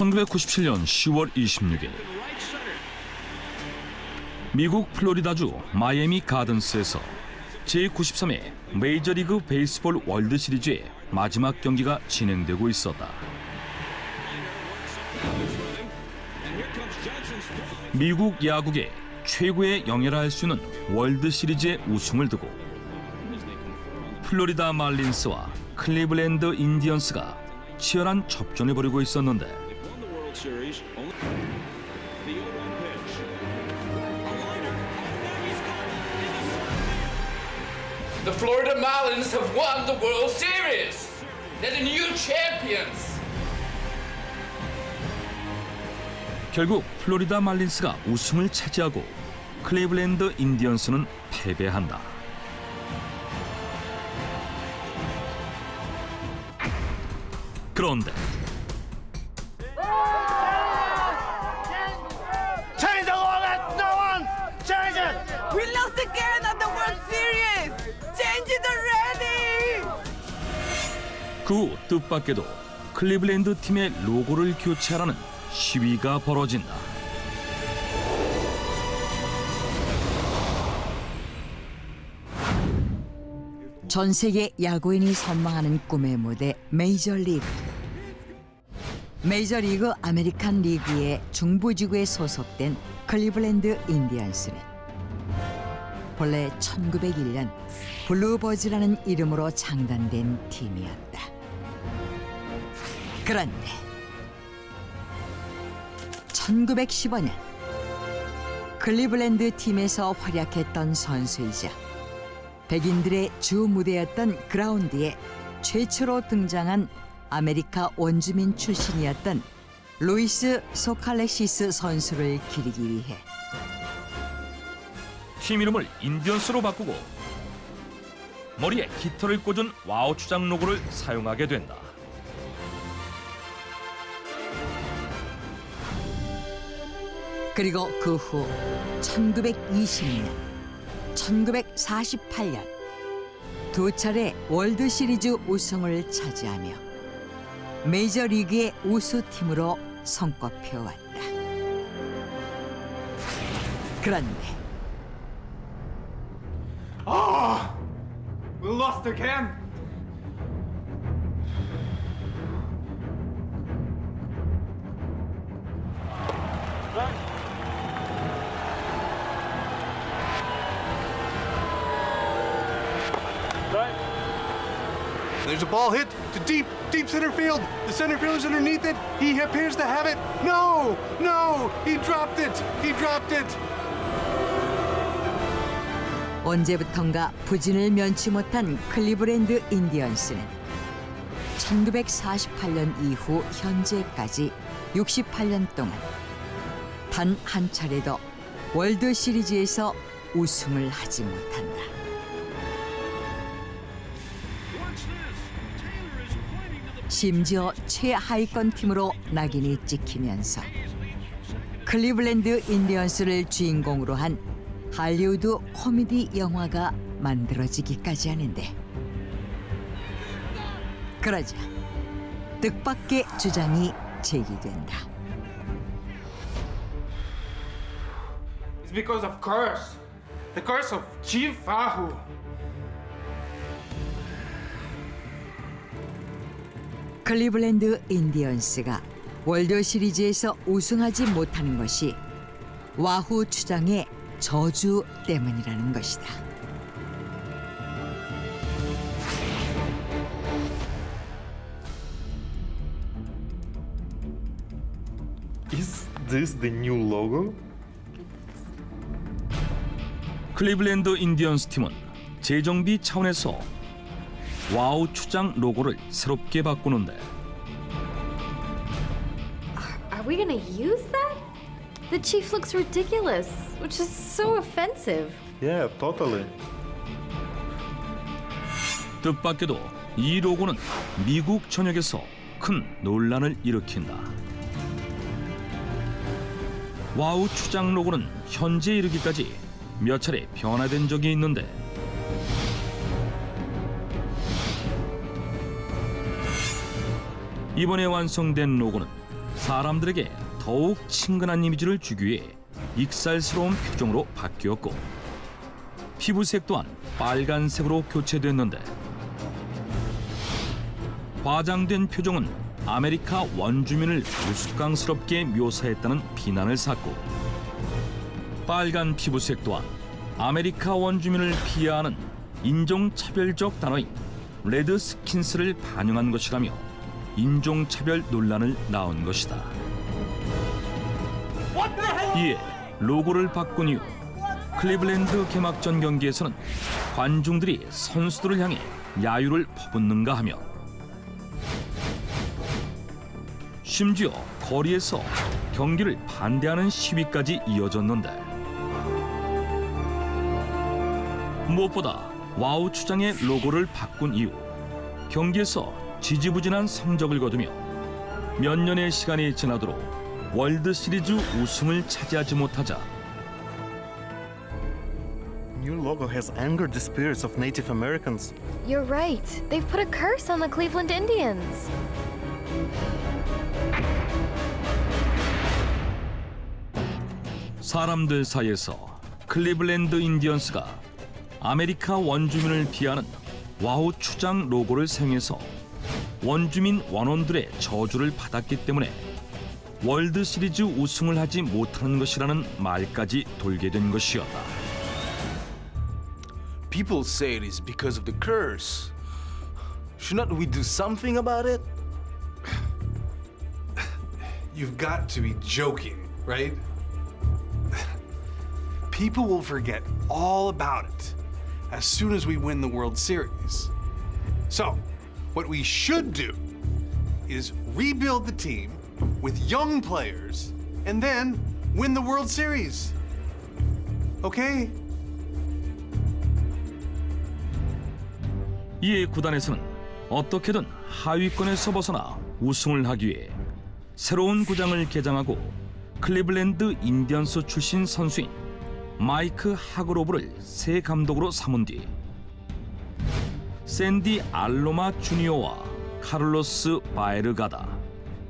1997년 10월 26일 미국 플로리다주 마이애미 가든스에서 제93회 메이저리그 베이스볼 월드 시리즈의 마지막 경기가 진행되고 있었다. 미국 야구계 최고의 영예라 할 수 있는 월드 시리즈의 우승을 두고 플로리다 말린스와 클리블랜드 인디언스가 치열한 접전을 벌이고 있었는데 World Series. Only the 0-1 pitch. The Florida Marlins have won the World Series. They're the new champions. 결국 플로리다 말린스가 우승을 차지하고 클리블랜드 인디언스는 패배한다. 그런데 그 후 뜻밖에도 클리블랜드 팀의 로고를 교체하라는 시위가 벌어진다. 전 세계 야구인이 선망하는 꿈의 무대 메이저리그. 메이저리그 아메리칸 리그의 중부지구에 소속된 클리블랜드 인디언스는 본래 1901년 블루버즈라는 이름으로 창단된 팀이었다. 그런데 1915년 클리블랜드 팀에서 활약했던 선수이자 백인들의 주 무대였던 그라운드에 최초로 등장한 아메리카 원주민 출신이었던 루이스 소칼레시스 선수를 기리기 위해 팀 이름을 인디언스로 바꾸고 머리에 깃털을 꽂은 와우 추장 로고를 사용하게 된다. 그리고 그 후 1920년, 1948년 두 차례 월드 시리즈 우승을 차지하며 메이저 리그의 우수팀으로 손꼽혀 왔다. 그런데 We lost again. There's a ball hit to deep, deep center field. The center fielder's underneath it. He appears to have it. No, no, he dropped it. He dropped it. 언제부턴가 부진을 면치 못한 클리브랜드 인디언스는 1948년 이후 현재까지 68년 동안 단 한 차례도 월드 시리즈에서 우승을 하지 못한다. 심지어 최하위권 팀으로 낙인이 찍히면서 클리블랜드 인디언스를 주인공으로 한 할리우드 코미디 영화가 만들어지기까지 하는데 그러자 뜻밖의 주장이 제기된다. It's because of curse. The curse of Chief Fahu. 클리블랜드 인디언스가 월드 시리즈에서 우승하지 못하는 것이 와후 추장의 저주 때문이라는 것이다. Is this the new logo? 클리블랜드 인디언스 팀은 재정비 차원에서 와우 추장 로고를 새롭게 바꾸는데 Are we gonna use that? The chief looks ridiculous, which is so offensive. Yeah, totally. 뜻밖에도 이 로고는 미국 전역에서 큰 논란을 일으킨다. 와우 추장 로고는 현재 이르기까지 몇 차례 변화된 적이 있는데 이번에 완성된 로고는 사람들에게 더욱 친근한 이미지를 주기 위해 익살스러운 표정으로 바뀌었고 피부색 또한 빨간색으로 교체됐는데 과장된 표정은 아메리카 원주민을 우스꽝스럽게 묘사했다는 비난을 샀고 빨간 피부색 또한 아메리카 원주민을 비하하는 인종차별적 단어인 레드 스킨스를 반영한 것이라며 인종차별 논란을 낳은 것이다. 이에 로고를 바꾼 이후 클리블랜드 개막전 경기에서는 관중들이 선수들을 향해 야유를 퍼붓는가 하며 심지어 거리에서 경기를 반대하는 시위까지 이어졌는데 무엇보다 와우 추장의 로고를 바꾼 이후 경기에서 지지부진한 성적을 거두며 몇 년의 시간이 지나도록 월드 시리즈 우승을 차지하지 못하자 New logo has angered the spirits of Native Americans. You're right. They've put a curse on the Cleveland Indians. 사람들 사이에서 클리블랜드 인디언스가 아메리카 원주민을 비하는 와우 추장 로고를 사용해서 원주민 원원들의 저주를 받았기 때문에 월드 시리즈 우승을 하지 못하는 것이라는 말까지 돌게 된 것이었다. People say it is because of the curse. Should not we do something about it? You've got to be joking, right? People will forget all about it as soon as we win the World Series. So, what we should do is rebuild the team with young players and then win the World Series. Okay? 이에 구단에서는 어떻게든 하위권에서 벗어나 우승을 하기 위해 새로운 구장을 개장하고 클리블랜드 인디언스 출신 선수인 마이크 하그로브를 새 감독으로 삼은 뒤 샌디 알로마 주니어와 카를로스 바에르가다,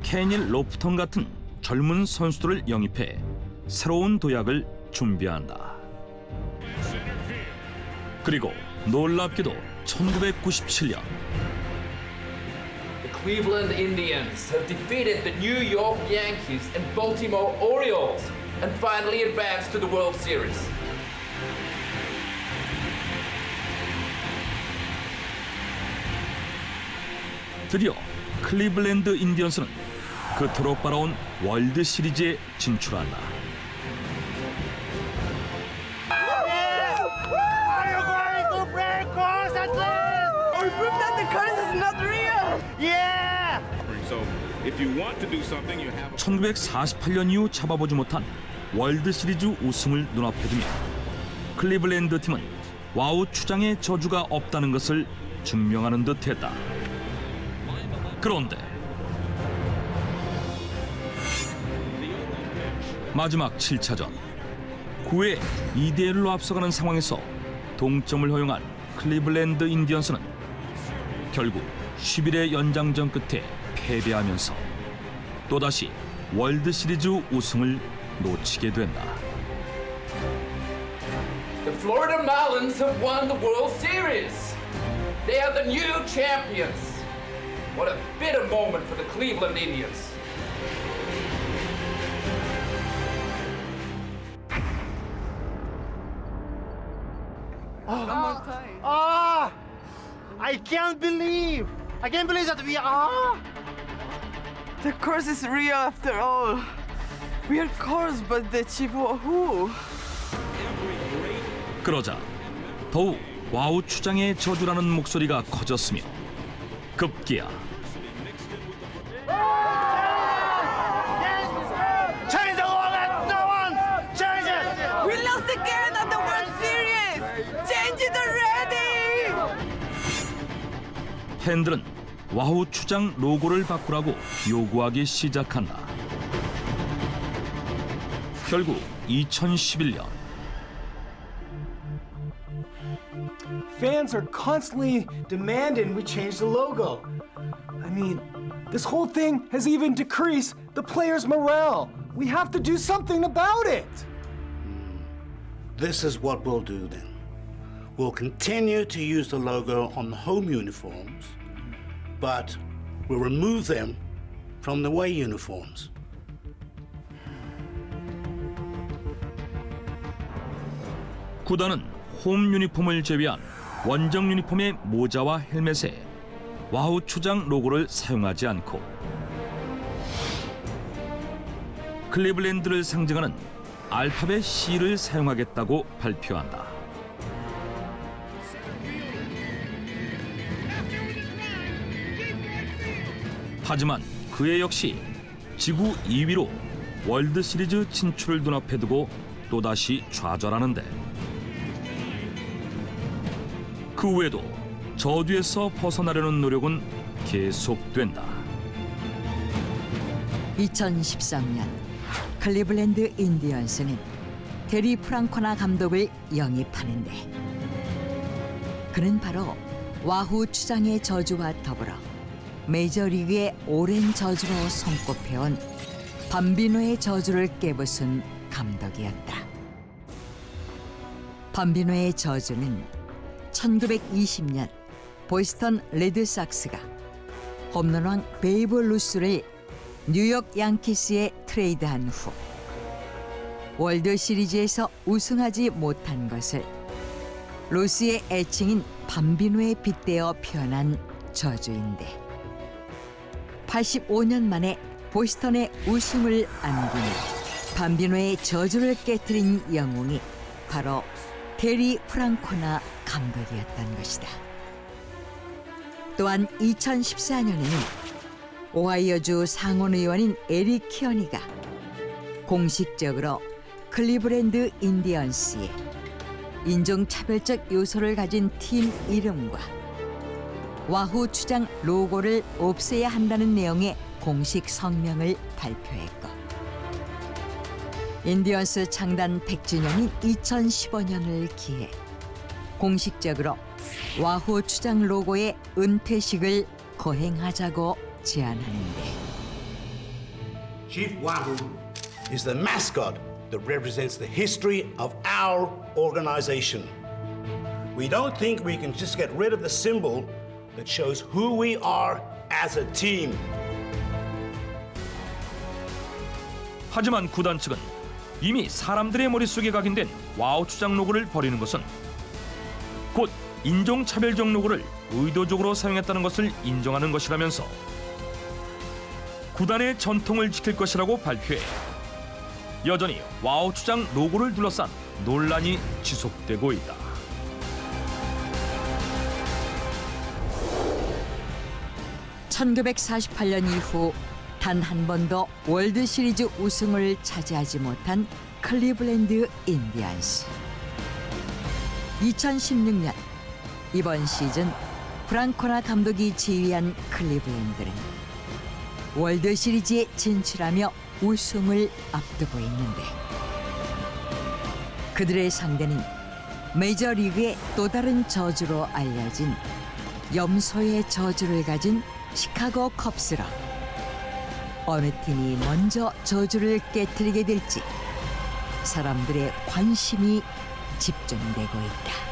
케닐 로프턴 같은 젊은 선수들을 영입해 새로운 도약을 준비한다. 그리고 놀랍게도 1997년 The Cleveland Indians have defeated the New York Yankees and Baltimore Orioles and finally advanced to the World Series. 드디어 클리블랜드 인디언스는 그토록 바라온 월드 시리즈에 진출한다. We proved that the curse is not real. So if you want to do something, you have 1948년 이후 잡아보지 못한 월드 시리즈 우승을 눈앞에 두며 클리블랜드 팀은 와우 추장의 저주가 없다는 것을 증명하는 듯했다. 그런데 마지막 7차전 9회 2대 1로 앞서가는 상황에서 동점을 허용한 클리블랜드 인디언스는 결국 10일의 연장전 끝에 패배하면서 또다시 월드 시리즈 우승을 놓치게 된다. The Florida Marlins have won the World Series. They are the new champions. What a bitter moment for the Cleveland Indians. Ah! I can't believe! I can't believe that we are! The curse is real after all. We are cursed, but the chief who? 그러자 더욱 와우 추장의 저주라는 목소리가 커졌으며 급기야 Change the law that no one! Change it! We lost again at the World Series. Change it already. 팬들은 와우 추장 로고를 바꾸라고 요구하기 시작한다. 결국 2011년 Fans are constantly demanding we change the logo. I mean, This whole thing has even decreased the players' morale. We have to do something about it. This is what we'll do then. We'll continue to use the logo on the home uniforms, but we'll remove them from the away uniforms. 구단은 홈 유니폼을 제외한 원정 유니폼의 모자와 헬멧에 와우 추장 로고를 사용하지 않고 클리블랜드를 상징하는 알파벳 C를 사용하겠다고 발표한다. 하지만 그의 역시 지구 2위로 월드 시리즈 진출을 눈앞에 두고 또다시 좌절하는데 그 외에도 저주에서 벗어나려는 노력은 계속된다. 2013년 클리블랜드 인디언스는 데리 프랑코나 감독을 영입하는데 그는 바로 와후 추장의 저주와 더불어 메이저리그의 오랜 저주로 손꼽혀온 밤비노의 저주를 깨부순 감독이었다. 밤비노의 저주는 1920년 보스턴 레드삭스가 홈런왕 베이브 루스를 뉴욕 양키스에 트레이드한 후 월드 시리즈에서 우승하지 못한 것을 루스의 애칭인 밤비노에 빗대어 표현한 저주인데 85년 만에 보스턴의 우승을 안기며 밤비노의 저주를 깨뜨린 영웅이 바로 데리 프랑코나 감독이었던 것이다. 또한 2014년에는 오하이오주 상원 의원인 에릭 키어니가 공식적으로 클리브랜드 인디언스의 인종차별적 요소를 가진 팀 이름과 와후 추장 로고를 없애야 한다는 내용의 공식 성명을 발표했고 인디언스 창단 100주년인 2015년을 기해 공식적으로 와후 추장 로고의 은퇴식을 거행하자고 제안하는데 Chief Wahoo is the mascot that represents the history of our organization. We don't think we can just get rid of the symbol that shows who we are as a team. 하지만 구단 측은 이미 사람들의 머릿속에 각인된 와우 추장 로고를 버리는 것은 곧 인종차별적 로고를 의도적으로 사용했다는 것을 인정하는 것이라면서 구단의 전통을 지킬 것이라고 발표해 여전히 와우 추장 로고를 둘러싼 논란이 지속되고 있다. (1948년) 이후 단 한 번도 월드 시리즈 우승을 차지하지 못한 클리블랜드 인디언스. 2016년 이번 시즌 프랑코나 감독이 지휘한 클리블랜드는 월드 시리즈에 진출하며 우승을 앞두고 있는데 그들의 상대는 메이저리그의 또 다른 저주로 알려진 염소의 저주를 가진 시카고 컵스라 어느 팀이 먼저 저주를 깨뜨리게 될지 사람들의 관심이 집중되고 있다.